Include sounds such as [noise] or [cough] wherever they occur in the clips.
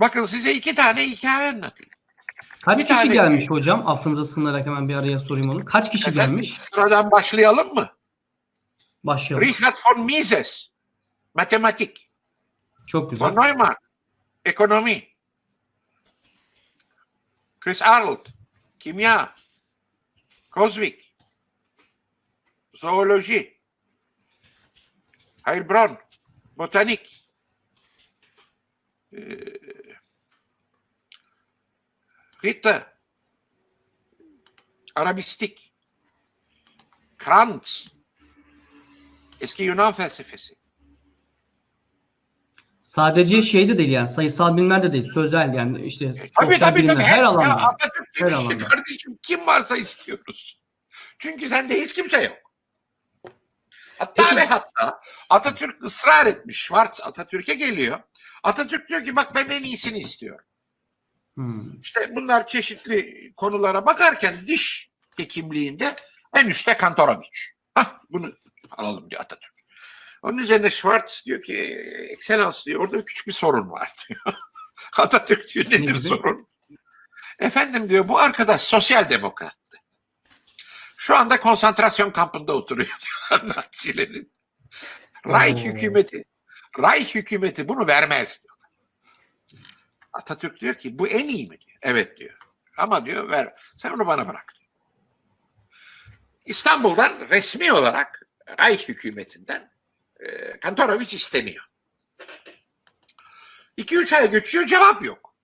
Bakın size iki tane hikaye anlatayım. Kaç Bir kişi tane- gelmiş hocam? Affınıza sığınarak hemen bir araya sorayım onu. Kaç kişi Efendim, gelmiş? sıradan başlayalım mı? Başlayalım. Richard von Mises, matematik. Çok güzel. Von Neumann, ekonomi. Chris Arnold, kimya. Kozvik, zooloji. Heilbronn, botanik. Ee, Ritter, Arabistik. Kranz, eski Yunan felsefesi. Sadece şey de değil yani sayısal bilimler de değil. Sözel yani işte Tabii sosyal tabii bilimler, tabii. her Ya alanda. Atatürk Her alanda. kardeşim kim varsa istiyoruz. Çünkü sende hiç kimse yok. Hatta Peki- ve hatta Atatürk ısrar etmiş. Schwarz Atatürk'e geliyor. Atatürk diyor ki bak ben en iyisini istiyorum. Hmm. İşte bunlar çeşitli konulara bakarken diş hekimliğinde en üstte Kantoroviç. Hah bunu alalım diyor Atatürk. Onun üzerine Schwarz diyor ki Excellence diyor orada küçük bir sorun var [laughs] diyor. Atatürk diyor nedir gibi? sorun? Efendim diyor bu arkadaş sosyal demokrattı. Şu anda konsantrasyon kampında oturuyor [laughs] diyor Nazilerin. Reich hükümeti Reich hükümeti bunu vermez diyor. Atatürk diyor ki bu en iyi mi diyor. Evet diyor. Ama diyor ver sen onu bana bırak diyor. İstanbul'dan resmi olarak Reich hükümetinden e, Kantoroviç isteniyor. 2-3 ay geçiyor cevap yok.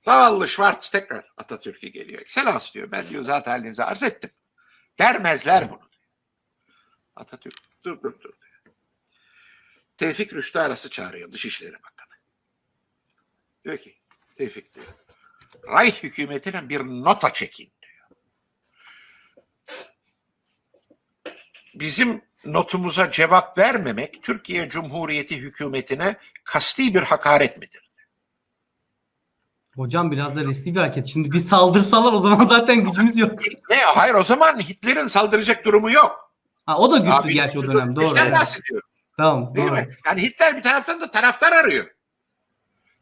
Zavallı Schwarz tekrar Atatürk'e geliyor. Excellence diyor. Ben diyor zaten halinize arz ettim. Vermezler bunu. diyor. Atatürk dur dur dur diyor. Tevfik Rüştü arası çağırıyor Dışişleri Bakanı. Diyor ki Tevfik diyor. Reich hükümetine bir nota çekin diyor. Bizim notumuza cevap vermemek Türkiye Cumhuriyeti hükümetine kasti bir hakaret midir? Hocam biraz da riskli bir hareket. Şimdi bir saldırsalar o zaman zaten gücümüz yok. Ne? Hayır o zaman Hitler'in saldıracak durumu yok. Ha, o da güçsüz Abi, gerçi o dönem. Doğru. Bahsediyorum. Tamam. Değil doğru. mi? Yani Hitler bir taraftan da taraftar arıyor.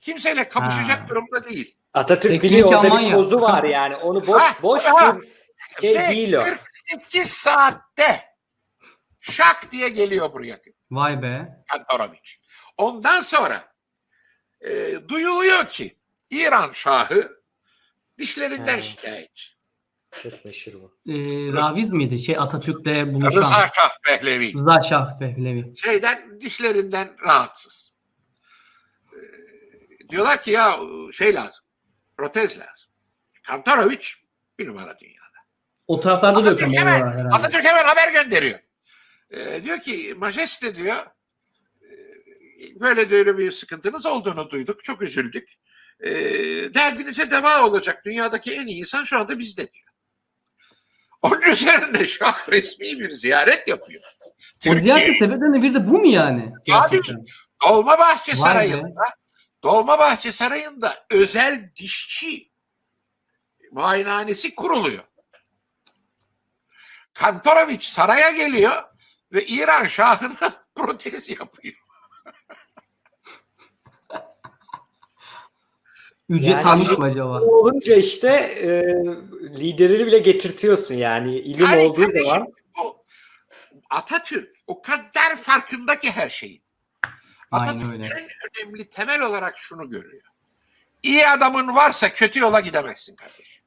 Kimseyle kapışacak Ha. durumda değil. Atatürk 82 biliyor orada Almanya. bir kozu var yani. Onu boş Ha, boş ha. bir şey Ve değil o. 48 saatte şak diye geliyor buraya Vay be. Kantoroviç. Ondan sonra e, duyuluyor ki İran Şahı dişlerinden He. şikayetçi. Çok meşhur bu. Ee, Raviz miydi? Şey Atatürk'le buluşan. Rıza Şah Pehlevi. Rıza Şah Pehlevi. Şeyden dişlerinden rahatsız. E, diyorlar ki ya şey lazım. Protez lazım. Kantoroviç bir numara dünyada. O taraflarda da yok hemen, oralar herhalde. Atatürk hemen haber gönderiyor. Ee, diyor ki majeste diyor e, böyle böyle bir sıkıntınız olduğunu duyduk. Çok üzüldük. Ee, derdinize deva olacak dünyadaki en iyi insan şu anda bizde diyor. Onun üzerine şah resmi bir ziyaret yapıyor. O Türkiye ziyaretin sebeplerinden biri de bu mu yani? Gerçekten. Dolmabahçe. Sarayı'nda Dolmabahçe Sarayı'nda özel dişçi muayenehanesi kuruluyor. Kantoroviç saraya geliyor ve İran şahına [laughs] protez yapıyor. Ücret Yani almış mı acaba? Olunca işte e, lideri bile getirtiyorsun yani ilim Yani olduğu kardeşim, zaman. Bu Atatürk o kadar farkında ki her şeyin. Aynen öyle. en önemli temel olarak şunu görüyor. İyi adamın varsa kötü yola gidemezsin kardeşim.